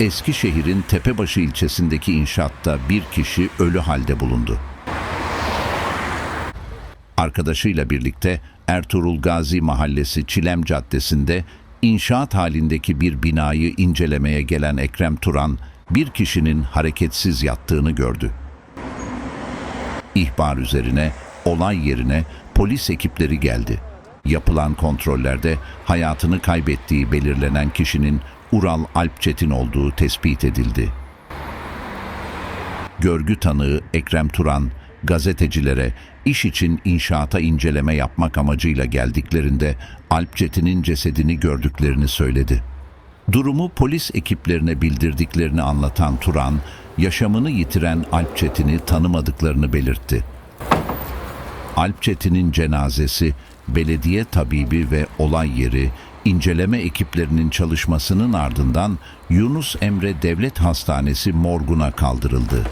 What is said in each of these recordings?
Eskişehir'in Tepebaşı ilçesindeki inşaatta bir kişi ölü halde bulundu. Arkadaşıyla birlikte Ertuğrul Gazi Mahallesi Çilem Caddesi'nde inşaat halindeki bir binayı incelemeye gelen Ekrem Turan bir kişinin hareketsiz yattığını gördü. İhbar üzerine olay yerine polis ekipleri geldi. Yapılan kontrollerde hayatını kaybettiği belirlenen kişinin Ural Alpçetin olduğu tespit edildi. Görgü tanığı Ekrem Turan, gazetecilere iş için inşaata inceleme yapmak amacıyla geldiklerinde Alpçetin'in cesedini gördüklerini söyledi. Durumu polis ekiplerine bildirdiklerini anlatan Turan, yaşamını yitiren Alpçetin'i tanımadıklarını belirtti. Alpçetin'in cenazesi, belediye tabibi ve olay yeri, inceleme ekiplerinin çalışmasının ardından Yunus Emre Devlet Hastanesi morguna kaldırıldı.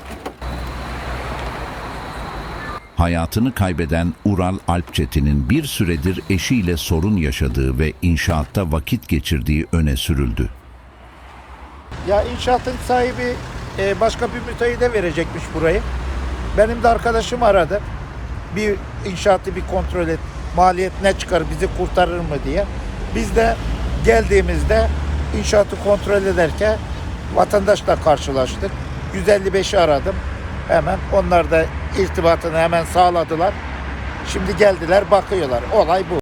Hayatını kaybeden Ural Alpçetin'in bir süredir eşiyle sorun yaşadığı ve inşaatta vakit geçirdiği öne sürüldü. Ya inşaatın sahibi e, başka bir müteahhide verecekmiş burayı. Benim de arkadaşım aradı. Bir inşaatı bir kontrol et. Maliyet ne çıkar bizi kurtarır mı diye. Biz de geldiğimizde inşaatı kontrol ederken vatandaşla karşılaştık. 155'i aradım. Hemen onlar da irtibatını hemen sağladılar. Şimdi geldiler bakıyorlar. Olay bu.